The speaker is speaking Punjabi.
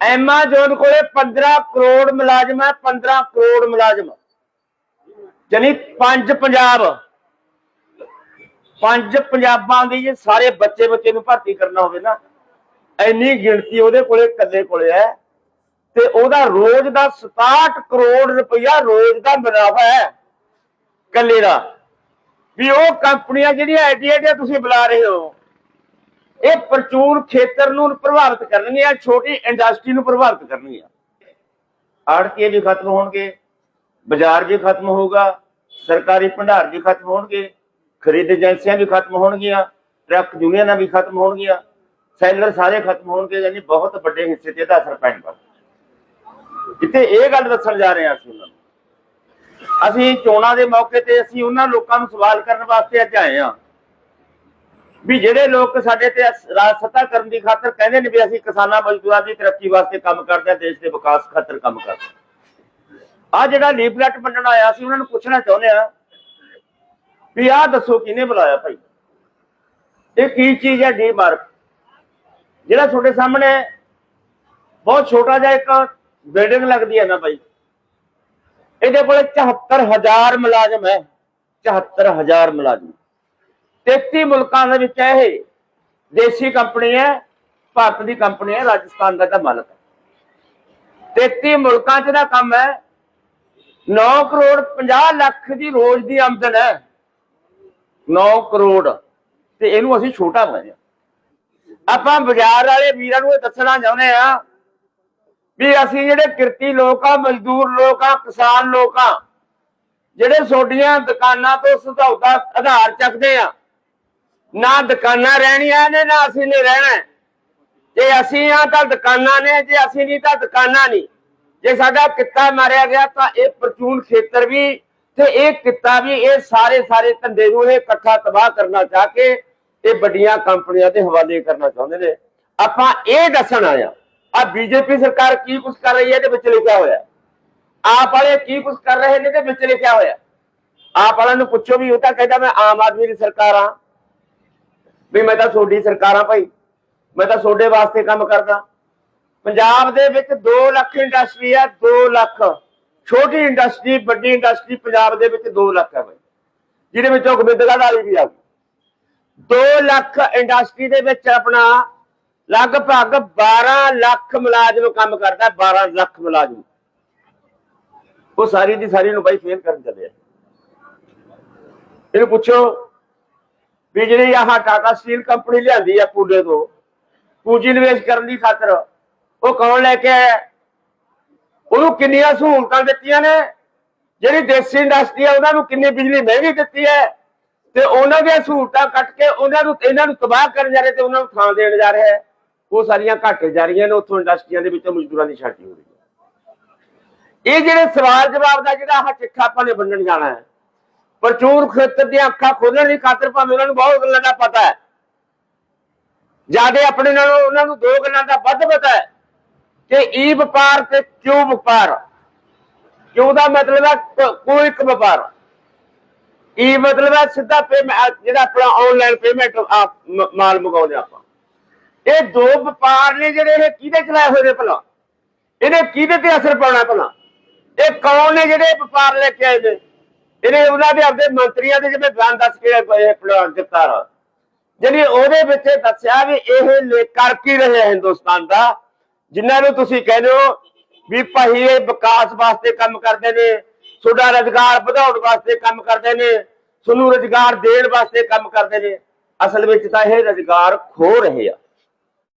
ਐਮਾਜ਼ੋਨ ਕੋਲੇ 15 ਕਰੋੜ ਮੁਲਾਜ਼ਮ ਹੈ 15 ਕਰੋੜ ਮੁਲਾਜ਼ਮ। ਜਾਨੀ ਪੰਜ ਪੰਜਾਬ। ਪੰਜ ਪੰਜਾਬਾਂ ਦੀ ਜੇ ਸਾਰੇ ਬੱਚੇ ਬੱਚੇ ਨੂੰ ਭਰਤੀ ਕਰਨਾ ਹੋਵੇ ਨਾ, ਇੰਨੀ ਗਿਣਤੀ ਉਹਦੇ ਕੋਲੇ ਕੱਲੇ ਕੋਲੇ ਹੈ। ਤੇ ਉਹਦਾ ਰੋਜ਼ ਦਾ 67 ਕਰੋੜ ਰੁਪਇਆ ਰੋਜ਼ ਦਾ ਮੁਨਾਫਾ ਹੈ ਕੱਲੇ ਦਾ। ਵੀ ਉਹ ਕੰਪਨੀਆਂ ਜਿਹੜੀਆਂ ਐਡੀਆਂ ਐਡੀਆਂ ਤੁਸੀਂ ਬੁਲਾ ਰਹੇ ਹੋ ਇਹ ਪ੍ਰਚੂਰ ਖੇਤਰ ਨੂੰ ਪ੍ਰਭਾਵਿਤ ਕਰਨਗੀਆਂ ਛੋਟੀ ਇੰਡਸਟਰੀ ਨੂੰ ਪ੍ਰਭਾਵਿਤ ਕਰਨਗੀਆਂ ਆੜਤੀਏ ਵੀ ਖਤਮ ਹੋਣਗੇ, ਬਾਜ਼ਾਰ ਵੀ ਖਤਮ ਹੋਊਗਾ, ਸਰਕਾਰੀ ਭੰਡਾਰ ਵੀ ਖਤਮ ਹੋਣਗੇ, ਖਰੀਦ ਏਜੰਸੀਆਂ ਵੀ ਖਤਮ ਹੋਣਗੀਆਂ, ਟਰੱਕ ਯੂਨੀਅਨਾਂ ਵੀ ਖਤਮ ਹੋਣਗੀਆਂ, ਸੈਲਰ ਸਾਰੇ ਖਤਮ ਹੋਣਗੇ, ਯਾਨੀ ਬਹੁਤ ਵੱਡੇ ਹਿੱਸੇ ਤੇ ਇਹਦਾ ਅਸਰ ਪੈਣਾ ਜਿੱਥੇ ਇਹ ਗੱਲ ਦੱਸਣ ਜਾ ਰਹੇ ਹਾਂ ਅਸੀਂ ਉਹਨਾਂ ਨੂੰ। ਅਸੀਂ ਚੋਣਾਂ ਦੇ ਮੌਕੇ ਤੇ ਅਸੀਂ ਉਹਨਾਂ ਲੋਕਾਂ ਨੂੰ ਸਵਾਲ ਕਰਨ ਵਾਸਤੇ ਅੱਜ ਆਏ ਹਾਂ। ਵੀ ਜਿਹੜੇ ਲੋਕ ਸਾਡੇ ਤੇ ਰਾਜ ਸੱਤਾ ਕਰਨ ਦੀ ਖਾਤਰ ਕਹਿੰਦੇ ਨੇ ਵੀ ਅਸੀਂ ਕਿਸਾਨਾਂ ਮਜ਼ਦੂਰਾਂ ਦੀ ਤਰੱਕੀ ਵਾਸਤੇ ਕੰਮ ਕਰਦੇ ਹਾਂ, ਦੇਸ਼ ਦੇ ਵਿਕਾਸ ਖਾਤਰ ਕੰਮ ਕਰਦੇ ਆ ਜਿਹੜਾ ਲੀਫਲੈਟ ਵੰਡਣ ਆਇਆ ਸੀ, ਉਹਨਾਂ ਨੂੰ ਪੁੱਛਣਾ ਚਾਹੁੰਦੇ ਆ ਵੀ ਆਹ ਦੱਸੋ ਕਿਹਨੇ ਬੁਲਾਇਆ ਭਾਈ? ਇਹ ਕੀ ਚੀਜ਼ ਹੈ ਡੀ ਮਾਰਕ? ਜਿਹੜਾ ਤੁਹਾਡੇ ਸਾਹਮਣੇ ਬਹੁਤ ਛੋਟਾ ਜਿਹਾ ਇੱਕ ਬਿਲਡਿੰਗ ਲੱਗਦੀ ਹੈ ਨਾ ਭਾਈ? ਇਹਦੇ ਕੋਲੇ 74000 ਮੁਲਾਜ਼ਮ ਹੈ 74000 ਮੁਲਾਜ਼ਮ। 33 ਮੁਲਕਾਂ ਦੇ ਵਿੱਚ ਇਹ ਦੇਸੀ ਕੰਪਨੀ ਹੈ, ਭਾਰਤ ਦੀ ਕੰਪਨੀ ਹੈ, ਰਾਜਸਥਾਨ ਦਾ ਤਾਂ ਮਾਲਕ ਹੈ। 33 ਮੁਲਕਾਂ 'ਚ ਦਾ ਕੰਮ ਹੈ 9 ਕਰੋੜ 50 ਲੱਖ ਦੀ ਰੋਜ਼ ਦੀ ਆਮਦਨ ਹੈ। 9 ਕਰੋੜ, ਤੇ ਇਹਨੂੰ ਅਸੀਂ ਛੋਟਾ ਬਣਾਇਆ। ਆਪਾਂ ਬਾਜ਼ਾਰ ਵਾਲੇ ਵੀਰਾਂ ਨੂੰ ਇਹ ਦੱਸਣਾ ਚਾਹੁੰਦੇ ਆ ਵੀ ਅਸੀਂ ਜਿਹੜੇ ਕਿਰਤੀ ਲੋਕ ਆ, ਮਜ਼ਦੂਰ ਲੋਕ ਆ, ਕਿਸਾਨ ਲੋਕ ਆ, ਜਿਹੜੇ ਛੋਟੀਆਂ ਦੁਕਾਨਾਂ ਤੋਂ ਸੁਧੌਤਾ ਆਧਾਰ ਚੱਕਦੇ ਆ ਨਾ ਦੁਕਾਨਾਂ ਰਹਿਣੀਆਂ ਨੇ, ਨਾ ਅਸੀਂ ਨੇ ਰਹਿਣਾ। ਜੇ ਅਸੀਂ ਆ ਤਾਂ ਦੁਕਾਨਾਂ ਨੇ, ਜੇ ਅਸੀਂ ਨਹੀਂ ਤਾਂ ਦੁਕਾਨਾਂ ਨਹੀਂ। ਜੇ ਸਾਡਾ ਕਿੱਤਾ ਮਾਰਿਆ ਗਿਆ ਤਾਂ ਇਹ ਪ੍ਰਚੂਨ ਖੇਤਰ ਵੀ ਤੇ ਇਹ ਕਿੱਤਾ ਵੀ, ਇਹ ਸਾਰੇ ਸਾਰੇ ਧੰਦੇ ਨੂੰ ਇਹ ਇਕੱਠਾ ਤਬਾਹ ਕਰਨਾ ਚਾਹ ਕੇ ਇਹ ਵੱਡੀਆਂ ਕੰਪਨੀਆਂ ਦੇ ਹਵਾਲੇ ਕਰਨਾ ਚਾਹੁੰਦੇ ਨੇ। ਆਪਾਂ ਇਹ ਦੱਸਣ ਆਇਆ ਆ ਬੀਜੇਪੀ ਸਰਕਾਰ ਕੀ ਕੁਝ ਕਰ ਰਹੀ ਹੈ ਤੇ ਵਿੱਚ ਲਿਖਿਆ ਹੋਇਆ ਆਪ ਵਾਲੇ ਕੀ ਕੁਝ ਕਰ ਰਹੇ ਨੇ ਤੇ ਵਿੱਚ ਲਿਖਿਆ ਹੋਇਆ ਆਪ ਵਾਲਿਆਂ ਨੂੰ ਪੁੱਛੋ ਵੀ ਉਹ ਤਾਂ ਕਹਿੰਦਾ ਮੈਂ ਆਮ ਆਦਮੀ ਦੀ ਸਰਕਾਰ ਆ ਵੀ ਮੈਂ ਤਾਂ ਤੁਹਾਡੀ ਸਰਕਾਰਾਂ ਭਾਈ। ਮੈਂ ਤਾਂ ਤੁਹਾਡੇ ਵਾਸਤੇ ਕੰਮ ਕਰਦਾ। ਪੰਜਾਬ ਦੇ ਵਿੱਚ 2 ਲੱਖ ਇੰਡਸਟਰੀ ਆ 2 ਲੱਖ। ਛੋਟੀ ਇੰਡਸਟਰੀ ਵੱਡੀ ਇੰਡਸਟਰੀ ਪੰਜਾਬ ਦੇ ਵਿੱਚ 2 ਲੱਖ ਹੈ ਭਾਈ। ਜਿਹਦੇ ਵਿੱਚੋਂ ਗੋਬਿੰਦਗੜ੍ਹ ਵਾਲੀ ਵੀ ਆ। ਗਈ 2 ਲੱਖ ਇੰਡਸਟਰੀ ਦੇ ਵਿੱਚ ਆਪਣਾ ਲਗਭਗ 12 ਲੱਖ ਮੁਲਾਜ਼ਮ ਕੰਮ ਕਰਦਾ 12 ਲੱਖ ਮੁਲਾਜ਼ਮ। ਉਹ ਸਾਰੀ ਦੀ ਸਾਰੀ ਨੂੰ ਬਾਈ ਫੇਲ ਕਰਨ ਚੱਲੇ ਆ। ਇਹਨੂੰ ਪੁੱਛੋ ਵੀ ਜਿਹੜੀ ਆਹ ਟਾਟਾ ਸਟੀਲ ਕੰਪਨੀ ਲਿਆਂਦੀ ਆ ਪੂਲੇ ਤੋਂ, ਪੂੰਜੀ ਨਿਵੇਸ਼ ਕਰਨ ਦੀ ਖਾਤਰ, ਉਹ ਕੌਣ ਲੈ ਕੇ ਆਇਆ? ਉਹਨੂੰ ਕਿੰਨੀਆਂ ਸਹੂਲਤਾਂ ਦਿੱਤੀਆਂ ਨੇ? ਜਿਹੜੀ ਦੇਸੀ ਇੰਡਸਟਰੀ ਆ, ਉਹਨਾਂ ਨੂੰ ਕਿੰਨੀ ਬਿਜਲੀ ਮਹਿੰਗੀ ਦਿੱਤੀ ਹੈ? ਤੇ ਉਹਨਾਂ ਦੀਆਂ ਸਹੂਲਤਾਂ ਕੱਟ ਕੇ ਉਹਨਾਂ ਨੂੰ, ਇਹਨਾਂ ਨੂੰ ਤਬਾਹ ਕਰਨ ਜਾ ਰਹੇ ਤੇ ਉਹਨਾਂ ਨੂੰ ਥਾਂ ਦੇਣ ਜਾ ਰਿਹਾ ਹੈ। ਉਹ ਸਾਰੀਆਂ ਘਾਟੇ ਜਾ ਰਹੀਆਂ ਨੇ, ਉੱਥੋਂ ਇੰਡਸਟਰੀਆਂ ਦੇ ਵਿੱਚੋਂ ਮਜ਼ਦੂਰਾਂ ਦੀ ਛਾਂਟੀ ਹੋ ਰਹੀ ਹੈ। ਇਹ ਜਿਹੜੇ ਸਵਾਲ ਜਵਾਬ ਦਾ ਜਿਹੜਾ ਆਹ ਚਿੱਠਾ ਆਪਾਂ ਨੇ ਵੰਡਣ ਜਾਣਾ ਹੈ ਪ੍ਰਚੂਰ ਖੇਤਰ ਦੀਆਂ ਅੱਖਾਂ ਖੋਲਣ ਦੀ ਖਾਤਰ ਭਾਵੇਂ ਉਹਨਾਂ ਨੂੰ ਬਹੁਤ ਗੱਲਾਂ ਦਾ ਪਤਾ ਹੈ। ਜਿਆਦੇ ਆਪਣੇ ਨਾਲ ਉਹਨਾਂ ਨੂੰ ਦੋ ਗੱਲਾਂ ਦਾ ਵੱਧ ਪਤਾ ਹੈ ਕਿ ਈ ਵਪਾਰ ਤੇ ਕਿਉ ਵਪਾਰ। ਕਿਉਂ ਦਾ ਮਤਲਬ ਹੈ ਕੋਈ ਇੱਕ ਵਪਾਰ। ਈ ਮਤਲਬ ਹੈ ਸਿੱਧਾ ਪੇਮੈਂਟ ਜਿਹੜਾ ਆਪਣਾ ਆਨਲਾਈਨ ਪੇਮੈਂਟ ਮਾਲ ਮੰਗਾਉਂਦੇ ਆਪਾਂ। ਇਹ ਦੋ ਵਪਾਰ ਨੇ ਜਿਹੜੇ ਇਹ ਕਿਹਦੇ ਚਲਾਏ ਹੋਏ ਨੇ ਭਲਾ? ਇਹਨੇ ਕਿਹਦੇ ਤੇ ਅਸਰ ਪਾਉਣਾ ਭਲਾ? ਇਹ ਕੌਣ ਨੇ ਜਿਹੜੇ ਵਪਾਰ ਲੈ ਕੇ ਆਏ ਨੇ? ਇਹਨੇ ਉਹਨਾਂ ਦੇ ਆਪਦੇ ਮੰਤਰੀਆਂ ਦੇ ਜਿਵੇਂ ਬਿਆਨ ਦੱਸ ਕੇ ਇਹ ਦਿੱਤਾ ਰ ਜਿਹੜੀ ਉਹਦੇ ਵਿੱਚ ਦੱਸਿਆ ਵੀ ਇਹ ਕਰ ਕੀ ਰਹੇ ਹਿੰਦੁਸਤਾਨ ਦਾ? ਜਿਨ੍ਹਾਂ ਨੂੰ ਤੁਸੀਂ ਕਹਿੰਦੇ ਹੋ ਵੀ ਭਾਈ ਇਹ ਵਿਕਾਸ ਵਾਸਤੇ ਕੰਮ ਕਰਦੇ ਨੇ, ਤੁਹਾਡਾ ਰੁਜ਼ਗਾਰ ਵਧਾਉਣ ਵਾਸਤੇ ਕੰਮ ਕਰਦੇ ਨੇ, ਤੁਹਾਨੂੰ ਰੁਜ਼ਗਾਰ ਦੇਣ ਵਾਸਤੇ ਕੰਮ ਕਰਦੇ ਨੇ। ਅਸਲ ਵਿੱਚ ਤਾਂ ਇਹ ਰੁਜ਼ਗਾਰ ਖੋ ਰਹੇ ਆ।